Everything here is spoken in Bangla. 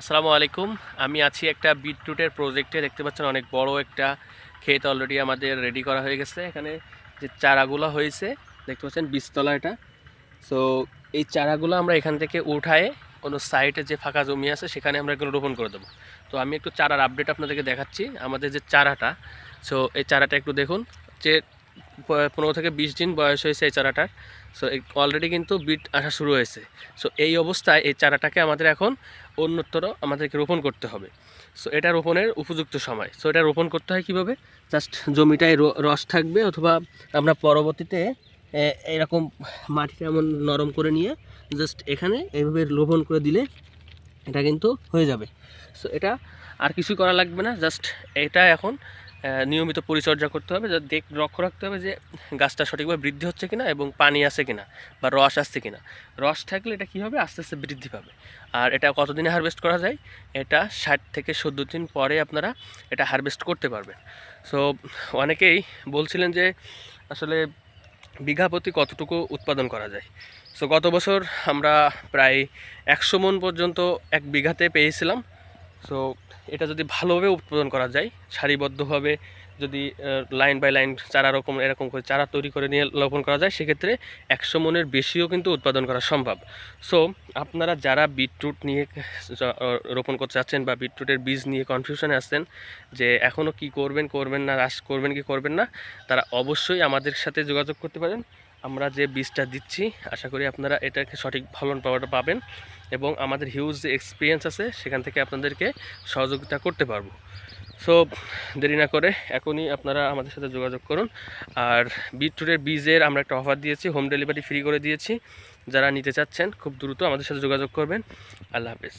আসসালামু আলাইকুম। আমি আছি একটা বিটরুটের প্রজেক্টে দেখতে পাচ্ছেন অনেক বড় একটা ক্ষেত অলরেডি আমাদের রেডি করা হয়ে গেছে। এখানে যে চারাগুলো হয়েছে, দেখতে পাচ্ছেন বীজতলা এটা। সো এই চারাগুলো আমরা এখান থেকে উঠায়ে কোনো সাইডে যে ফাঁকা জমি আছে, সেখানে আমরা এগুলো রোপণ করে দেবো। তো আমি একটু চারার আপডেট আপনাদেরকে দেখাচ্ছি, আমাদের যে চারাটা। সো এই চারাটা একটু দেখুন, যে পনেরো থেকে বিশ দিন বয়স হয়েছে এই চারাটার। সো অলরেডি কিন্তু বিট আসা শুরু হয়েছে। সো এই অবস্থায় এই চারাটাকে আমাদের এখন অন্যতর আমাদেরকে রোপণ করতে হবে। সো এটা রোপণের উপযুক্ত সময়। সো এটা রোপণ করতে হয় কীভাবে? জাস্ট জমিটায় রস থাকবে অথবা আমরা পরবর্তীতে এরকম মাটিটা এমন নরম করে নিয়ে জাস্ট এখানে এইভাবে রোপণ করে দিলে এটা কিন্তু হয়ে যাবে। সো এটা আর কিছু করা লাগবে না। জাস্ট এটা এখন নিয়মিত পরিচর্যা করতে হবে, যা দেখ, লক্ষ্য রাখতে হবে যে গাছটা সঠিকভাবে বৃদ্ধি হচ্ছে কিনা এবং পানি আছে কিনা বা রস আসছে কিনা। রস থাকলে এটা কী হবে? আস্তে আস্তে বৃদ্ধি পাবে। আর এটা কতদিনে হারভেস্ট করা যায়? এটা ষাট থেকে সত্তর দিন পরে আপনারা এটা হারভেস্ট করতে পারবেন। সো অনেকেই বলছিলেন যে আসলে বিঘা প্রতি কতটুকু উৎপাদন করা যায়? সো গত বছর আমরা প্রায় একশো মন পর্যন্ত এক বিঘাতে পেয়েছিলাম। সো এটা যদি ভালোভাবে উৎপাদন করা যায়, সারিবদ্ধভাবে যদি লাইন বাই লাইন চারা রকম, এরকম করে চারা তৈরি করে নিয়ে রোপণ করা যায়, সেক্ষেত্রে একশো মনের বেশিও কিন্তু উৎপাদন করা সম্ভব। সো আপনারা যারা বিটরুট নিয়ে রোপণ করতে চাচ্ছেন বা বিটরুটের বীজ নিয়ে কনফিউশনে আসছেন যে এখনও কি করবেন করবেন না, রাস, করবেন কি করবেন না, তারা অবশ্যই আমাদের সাথে যোগাযোগ করতে পারেন। আমরা যে বীজটা দিচ্ছি, আশা করি আপনারা এটাকে সঠিক ফলন পাওয়াটা পাবেন এবং আমাদের হিউজ যে এক্সপিরিয়েন্স আছে, সেখান থেকে আপনাদেরকে সহযোগিতা করতে পারব। সো দেরি না করে এখনই আপনারা আমাদের সাথে যোগাযোগ করুন। আর বিটরুটের বীজের আমরা একটা অফার দিয়েছি হোম ডেলিভারি ফ্রি করে দিয়েছি। যারা নিতে চাচ্ছেন, খুব দ্রুত আমাদের সাথে যোগাযোগ করবেন। আল্লাহ হাফেজ।